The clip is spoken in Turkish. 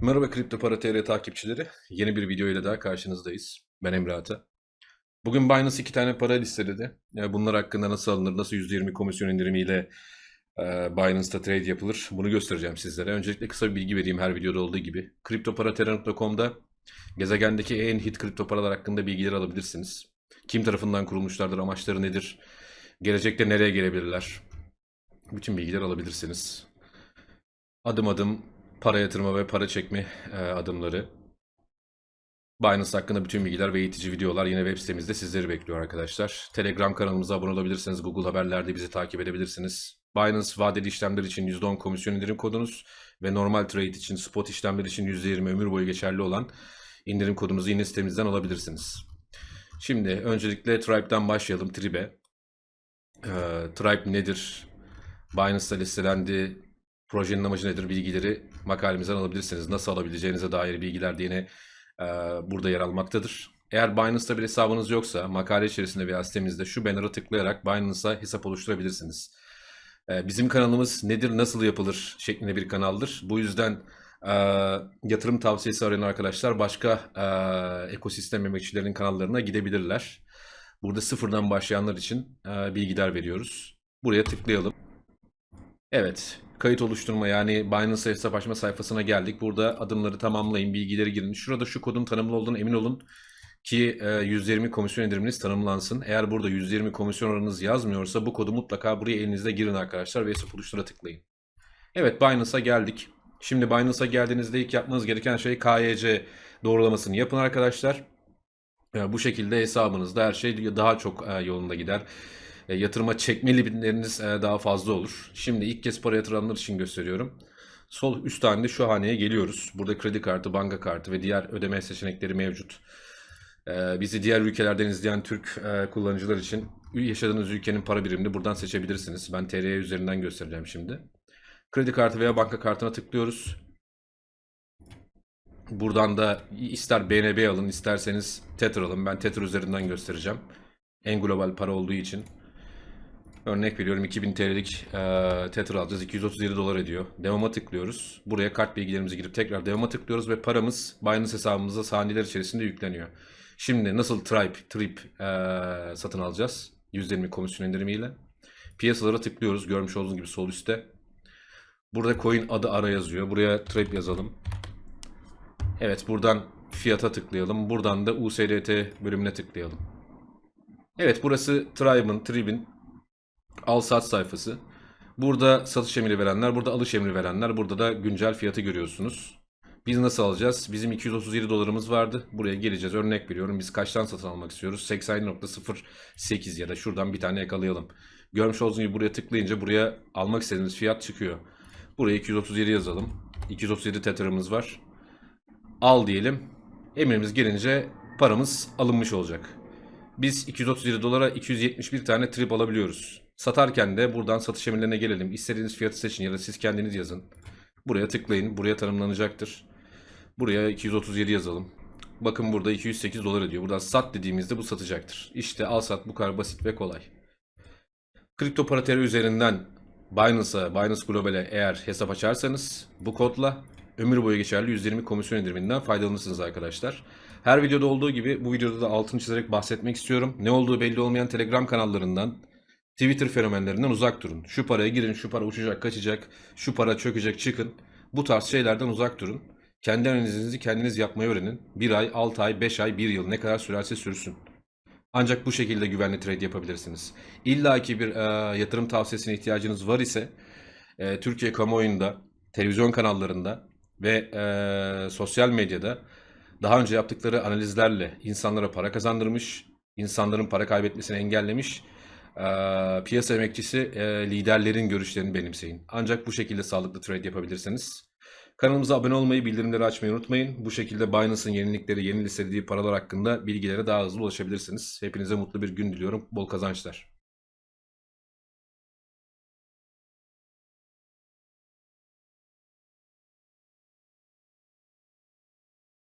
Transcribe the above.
Merhaba Kripto Para TR takipçileri. Yeni bir video ile daha karşınızdayız. Ben Emre Ata. Bugün Binance iki tane para listeledi. Yani bunlar hakkında nasıl alınır, nasıl %20 komisyon indirimiyle e, Binance'da trade yapılır bunu göstereceğim sizlere. Öncelikle kısa bir bilgi vereyim her videoda olduğu gibi. CryptoParaTera.com'da gezegendeki en hit kripto paralar hakkında bilgiler alabilirsiniz. Kim tarafından kurulmuşlardır, amaçları nedir, gelecekte nereye gelebilirler. Bütün bilgiler alabilirsiniz. Adım adım para yatırma ve para çekme e, adımları. Binance hakkında bütün bilgiler ve eğitici videolar yine web sitemizde sizleri bekliyor arkadaşlar. Telegram kanalımıza abone olabilirsiniz. Google Haberler'de bizi takip edebilirsiniz. Binance vadeli işlemler için %10 komisyon indirim kodunuz ve normal trade için spot işlemler için %20 ömür boyu geçerli olan indirim kodunuzu yine sitemizden alabilirsiniz. Şimdi öncelikle Tribe'den başlayalım. Tribe. Ee, Tribe nedir? Binance'da listelendi. Projenin amacı nedir? Bilgileri makalemizden alabilirsiniz. Nasıl alabileceğinize dair bilgiler de yine e, burada yer almaktadır. Eğer Binance'da bir hesabınız yoksa makale içerisinde veya sitemizde şu banner'a tıklayarak Binance'a hesap oluşturabilirsiniz. E, bizim kanalımız nedir, nasıl yapılır şeklinde bir kanaldır. Bu yüzden e, yatırım tavsiyesi arayan arkadaşlar başka e, ekosistem emekçilerinin kanallarına gidebilirler. Burada sıfırdan başlayanlar için e, bilgiler veriyoruz. Buraya tıklayalım. Evet, kayıt oluşturma yani Binance hesap açma sayfasına geldik. Burada adımları tamamlayın, bilgileri girin. Şurada şu kodun tanımlı olduğunu emin olun ki e, 120 komisyon indiriminiz tanımlansın. Eğer burada 120 komisyon oranınız yazmıyorsa bu kodu mutlaka buraya elinizde girin arkadaşlar ve hesap oluştura tıklayın. Evet Binance'a geldik. Şimdi Binance'a geldiğinizde ilk yapmanız gereken şey KYC doğrulamasını yapın arkadaşlar. E, Bu şekilde hesabınızda her şey daha çok e, yolunda gider. E, Yatırıma çekme limitleriniz e, daha fazla olur. Şimdi ilk kez para yatıranlar için gösteriyorum. Sol üst halinde şu haneye geliyoruz. Burada kredi kartı, banka kartı ve diğer ödeme seçenekleri mevcut. E, Bizi diğer ülkelerden izleyen Türk kullanıcılar için yaşadığınız ülkenin para birimini buradan seçebilirsiniz. Ben TR üzerinden göstereceğim şimdi. Kredi kartı veya banka kartına tıklıyoruz. Buradan da ister BNB alın isterseniz Tether alın. Ben Tether üzerinden göstereceğim. En global para olduğu için. Örnek veriyorum 2000 TL'lik e, Tether alacağız. 237 dolar ediyor. Devam'a tıklıyoruz. Buraya kart bilgilerimizi girip tekrar devam'a tıklıyoruz ve paramız Binance hesabımıza saniyeler içerisinde yükleniyor. Şimdi nasıl Tribe, Trip e, satın alacağız? %20 komisyon indirimiyle. Piyasalara tıklıyoruz. Görmüş olduğunuz gibi sol üstte. Burada coin adı ara yazıyor. Buraya Trip yazalım. Evet buradan fiyata tıklayalım. Buradan da USDT bölümüne tıklayalım. Evet burası Tribe'ın, Tribe'in al sat sayfası. Burada satış emri verenler, burada alış emri verenler, burada da güncel fiyatı görüyorsunuz. Biz nasıl alacağız? Bizim 237 dolarımız vardı. Buraya geleceğiz. Örnek veriyorum. Biz kaçtan satın almak istiyoruz? 80.08 ya da şuradan bir tane yakalayalım. Görmüş olduğunuz gibi buraya tıklayınca buraya almak istediğimiz fiyat çıkıyor. Buraya 237 yazalım. 237 tether'ımız var. Al diyelim. Emrimiz gelince paramız alınmış olacak. Biz 237 dolara 271 tane trip alabiliyoruz. Satarken de buradan satış emirlerine gelelim. İstediğiniz fiyatı seçin ya da siz kendiniz yazın. Buraya tıklayın. Buraya tanımlanacaktır. Buraya 237 yazalım. Bakın burada 208 dolar ediyor. Buradan sat dediğimizde bu satacaktır. İşte al sat bu kadar basit ve kolay. Kripto para TR üzerinden Binance'a, Binance Global'e eğer hesap açarsanız bu kodla ömür boyu geçerli 120 komisyon indiriminden faydalanırsınız arkadaşlar. Her videoda olduğu gibi bu videoda da altını çizerek bahsetmek istiyorum. Ne olduğu belli olmayan Telegram kanallarından, Twitter fenomenlerinden uzak durun. Şu paraya girin, şu para uçacak, kaçacak, şu para çökecek, çıkın. Bu tarz şeylerden uzak durun. Kendi analizinizi kendiniz yapmayı öğrenin. 1 ay, 6 ay, 5 ay, 1 yıl ne kadar sürerse sürsün. Ancak bu şekilde güvenli trade yapabilirsiniz. İlla ki bir e, yatırım tavsiyesine ihtiyacınız var ise e, Türkiye kamuoyunda, televizyon kanallarında ve e, sosyal medyada daha önce yaptıkları analizlerle insanlara para kazandırmış, insanların para kaybetmesini engellemiş e, piyasa emekçisi e, liderlerin görüşlerini benimseyin. Ancak bu şekilde sağlıklı trade yapabilirsiniz. Kanalımıza abone olmayı, bildirimleri açmayı unutmayın. Bu şekilde Binance'ın yenilikleri, yeni listelediği paralar hakkında bilgilere daha hızlı ulaşabilirsiniz. Hepinize mutlu bir gün diliyorum. Bol kazançlar.